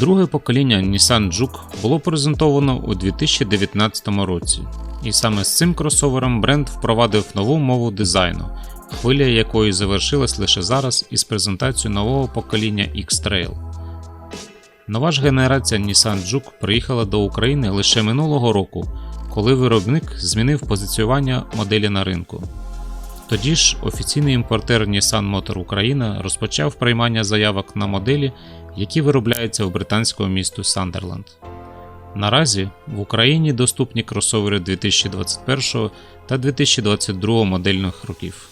Друге покоління Nissan Juke було презентовано у 2019 році, і саме з цим кросовером бренд впровадив нову мову дизайну, хвиля якої завершилась лише зараз із презентацією нового покоління X-Trail. Нова ж генерація Nissan Juke приїхала до України лише минулого року, коли виробник змінив позиціювання моделі на ринку. Тоді ж офіційний імпортер Nissan Motor Україна розпочав приймання заявок на моделі, які виробляються в британському місту Сандерленд. Наразі в Україні доступні кросовери 2021 та 2022 модельних років.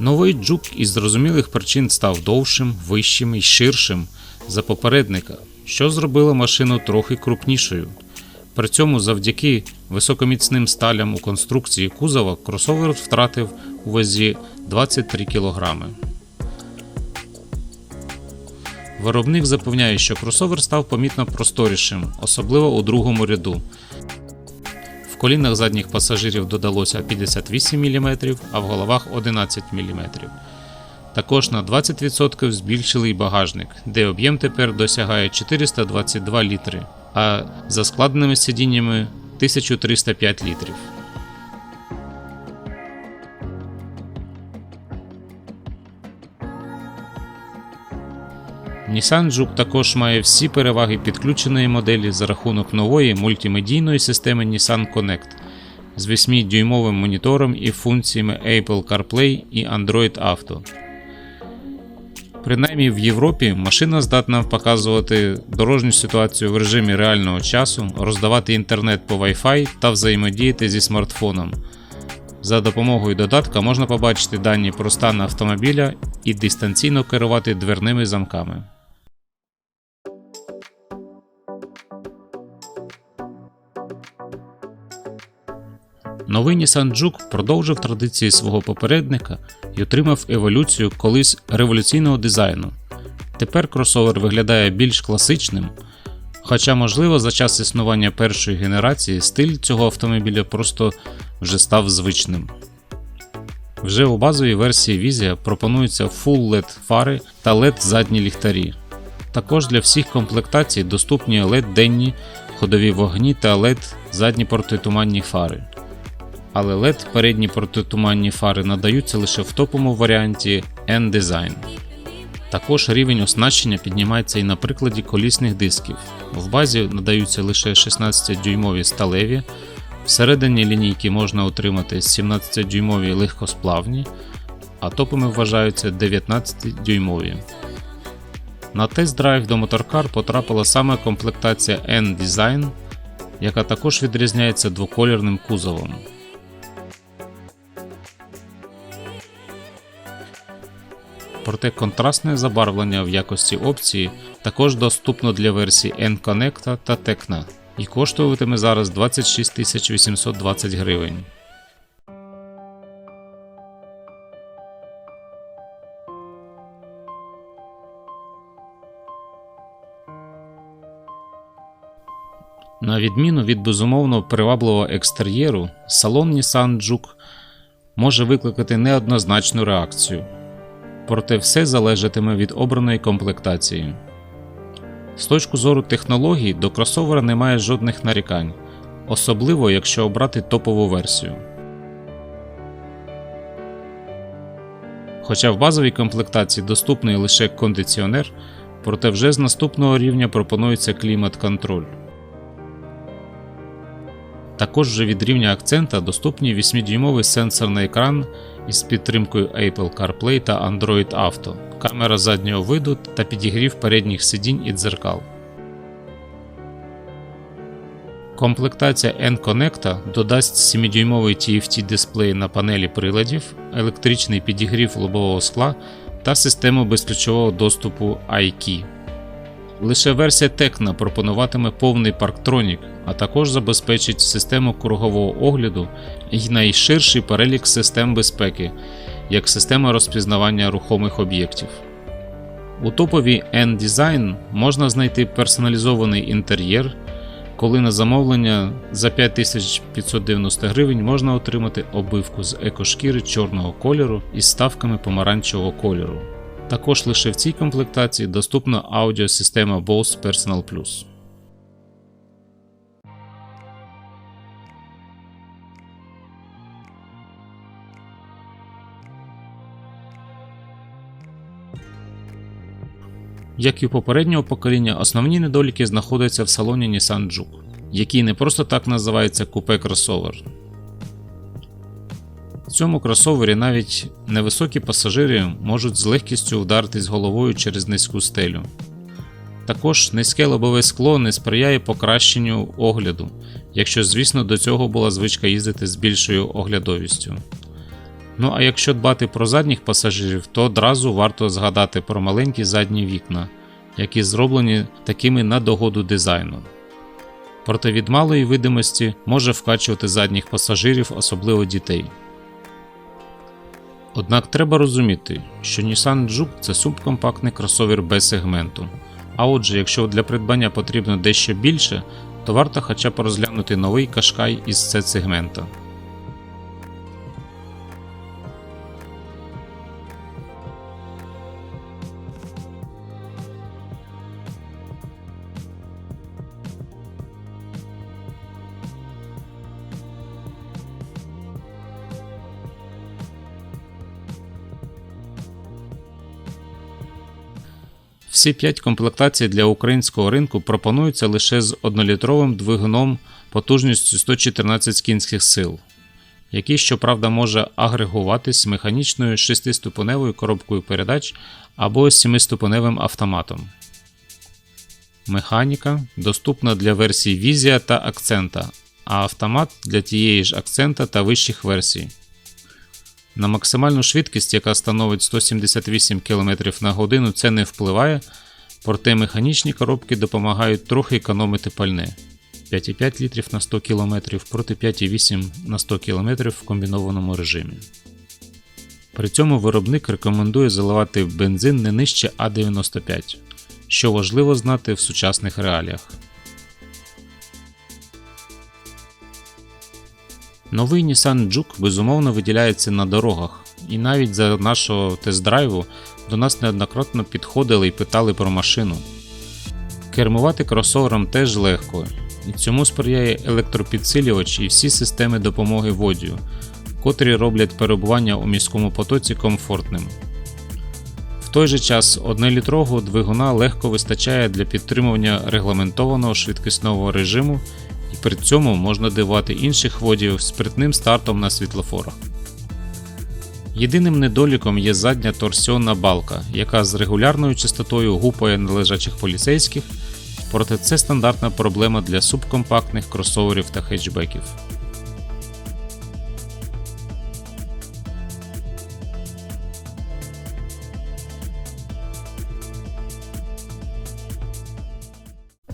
Новий джук із зрозумілих причин став довшим, вищим і ширшим за попередника, що зробило машину трохи крупнішою. При цьому завдяки високоміцним сталям у конструкції кузова кросовер втратив у вазі 23 кг. Виробник запевняє, що кросовер став помітно просторішим, особливо у другому ряду. В колінах задніх пасажирів додалося 58 мм, а в головах 11 мм. Також на 20% збільшили й багажник, де об'єм тепер досягає 422 літри, а за складеними сидіннями 1305 літрів. Nissan Juke також має всі переваги підключеної моделі за рахунок нової мультимедійної системи Nissan Connect з 8-дюймовим монітором і функціями Apple CarPlay і Android Auto. Принаймні в Європі машина здатна показувати дорожню ситуацію в режимі реального часу, роздавати інтернет по Wi-Fi та взаємодіяти зі смартфоном. За допомогою додатка можна побачити дані про стан автомобіля і дистанційно керувати дверними замками. Новий Nissan Juke продовжив традиції свого попередника і отримав еволюцію колись революційного дизайну. Тепер кросовер виглядає більш класичним, хоча, можливо, за час існування першої генерації стиль цього автомобіля просто вже став звичним. Вже у базовій версії Vizia пропонуються Full LED фари та LED задні ліхтарі. Також для всіх комплектацій доступні LED денні ходові вогні та LED задні протитуманні фари але LED передні протитуманні фари надаються лише в топовому варіанті N-Design. Також рівень оснащення піднімається і на прикладі колісних дисків. В базі надаються лише 16-дюймові сталеві, всередині лінійки можна отримати 17-дюймові легкосплавні, а топами вважаються 19-дюймові. На тест-драйв до Motorcar потрапила саме комплектація N-Design, яка також відрізняється двоколірним кузовом. Проте контрастне забарвлення в якості опції також доступно для версій N-Connect та Tecna і коштуватиме зараз 26 820 гривень. На відміну від безумовно привабливого екстер'єру, салон Nissan Juke може викликати неоднозначну реакцію проте все залежатиме від обраної комплектації. З точки зору технологій до кросовера немає жодних нарікань, особливо якщо обрати топову версію. Хоча в базовій комплектації доступний лише кондиціонер, проте вже з наступного рівня пропонується клімат-контроль. Також вже від рівня акцента доступні 8-дюймовий сенсорний екран із підтримкою Apple CarPlay та Android Auto, камера заднього виду та підігрів передніх сидінь і дзеркал. Комплектація N-Connect додасть 7-дюймовий TFT дисплей на панелі приладів, електричний підігрів лобового скла та систему безключового доступу iKey. Лише версія Tecna пропонуватиме повний парктронік, а також забезпечить систему кругового огляду і найширший перелік систем безпеки, як система розпізнавання рухомих об'єктів. У топові N-Design можна знайти персоналізований інтер'єр, коли на замовлення за 5590 гривень можна отримати обивку з екошкіри чорного кольору із ставками помаранчевого кольору. Також лише в цій комплектації доступна аудіосистема Bose Personal Plus. Як і у попереднього покоління, основні недоліки знаходяться в салоні Nissan Juke, який не просто так називається купе кросовер. В цьому кросовері навіть невисокі пасажири можуть з легкістю вдаритись головою через низьку стелю. Також низьке лобове скло не сприяє покращенню огляду, якщо, звісно, до цього була звичка їздити з більшою оглядовістю. Ну а якщо дбати про задніх пасажирів, то одразу варто згадати про маленькі задні вікна, які зроблені такими на догоду дизайну. Проте від малої видимості може вкачувати задніх пасажирів, особливо дітей. Однак треба розуміти, що Nissan Juke це субкомпактний кросовер без сегменту. А отже, якщо для придбання потрібно дещо більше, то варто хоча б розглянути новий Qashqai із C-сегмента. Всі 5 комплектацій для українського ринку пропонуються лише з 1-літровим двигуном потужністю 114 кінських сил, який, щоправда, може агрегуватись механічною 6-ступеневою коробкою передач або 7-ступеневим автоматом. Механіка доступна для версій Візія та Акцента, а автомат для тієї ж акцента та вищих версій. На максимальну швидкість, яка становить 178 км на годину, це не впливає, проте механічні коробки допомагають трохи економити пальне 5,5 літрів на 100 км проти 5,8 на 100 км в комбінованому режимі. При цьому виробник рекомендує заливати бензин не нижче А95, що важливо знати в сучасних реаліях. Новий Nissan Juke безумовно виділяється на дорогах, і навіть за нашого тест-драйву до нас неоднократно підходили і питали про машину. Кермувати кросовером теж легко, і цьому сприяє електропідсилювач і всі системи допомоги водію, котрі роблять перебування у міському потоці комфортним. В той же час 1-літрового двигуна легко вистачає для підтримування регламентованого швидкісного режиму і при цьому можна дивати інших водіїв спритним стартом на світлофорах. Єдиним недоліком є задня торсіонна балка, яка з регулярною частотою гупає належачих поліцейських, проте це стандартна проблема для субкомпактних кросоверів та хетчбеків.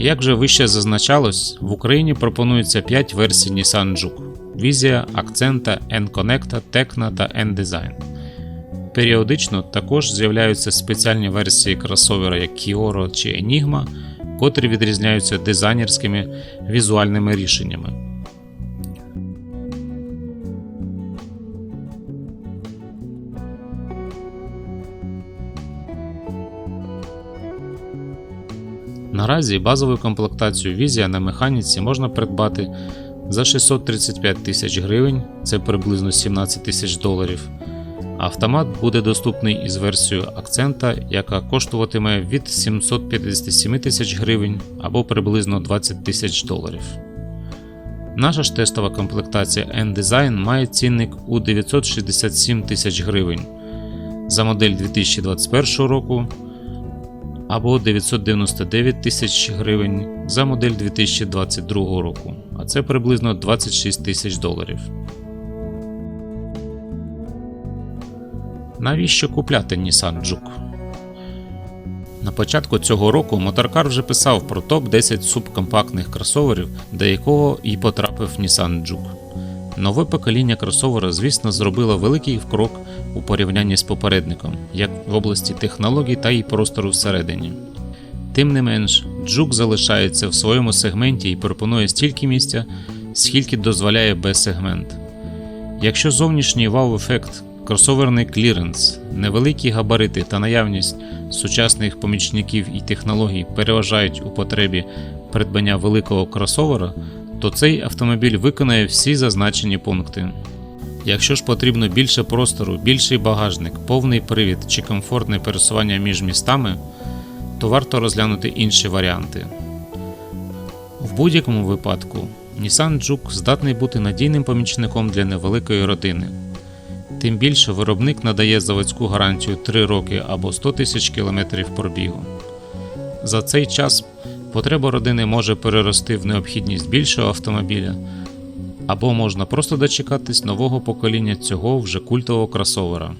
Як вже вище зазначалось, в Україні пропонується 5 версій Nissan Juke Vizia, Accenta, N-Connecta, Tecna та N-Design. Періодично також з'являються спеціальні версії кросовера як Kioro чи Enigma, котрі відрізняються дизайнерськими візуальними рішеннями. Наразі базову комплектацію Visia на механіці можна придбати за 635 тисяч гривень, це приблизно 17 тисяч доларів. Автомат буде доступний із версією акцента, яка коштуватиме від 757 тисяч гривень або приблизно 20 тисяч доларів. Наша ж тестова комплектація N-Design має цінник у 967 тисяч гривень за модель 2021 року або 999 тисяч гривень за модель 2022 року, а це приблизно 26 тисяч доларів. Навіщо купляти Nissan Juke? На початку цього року Motorcar вже писав про топ-10 субкомпактних кросоверів, до якого і потрапив Nissan Juke. Нове покоління кросовера, звісно, зробило великий крок у порівнянні з попередником, як в області технологій та й простору всередині. Тим не менш, Джук залишається в своєму сегменті і пропонує стільки місця, скільки дозволяє B-сегмент. Якщо зовнішній вау-ефект, кросоверний кліренс, невеликі габарити та наявність сучасних помічників і технологій переважають у потребі придбання великого кросовера, то цей автомобіль виконає всі зазначені пункти. Якщо ж потрібно більше простору, більший багажник, повний привід чи комфортне пересування між містами, то варто розглянути інші варіанти. В будь-якому випадку Nissan Juke здатний бути надійним помічником для невеликої родини. Тим більше виробник надає заводську гарантію 3 роки або 100 тисяч кілометрів пробігу. За цей час потреба родини може перерости в необхідність більшого автомобіля, або можна просто дочекатись нового покоління цього вже культового кросовера.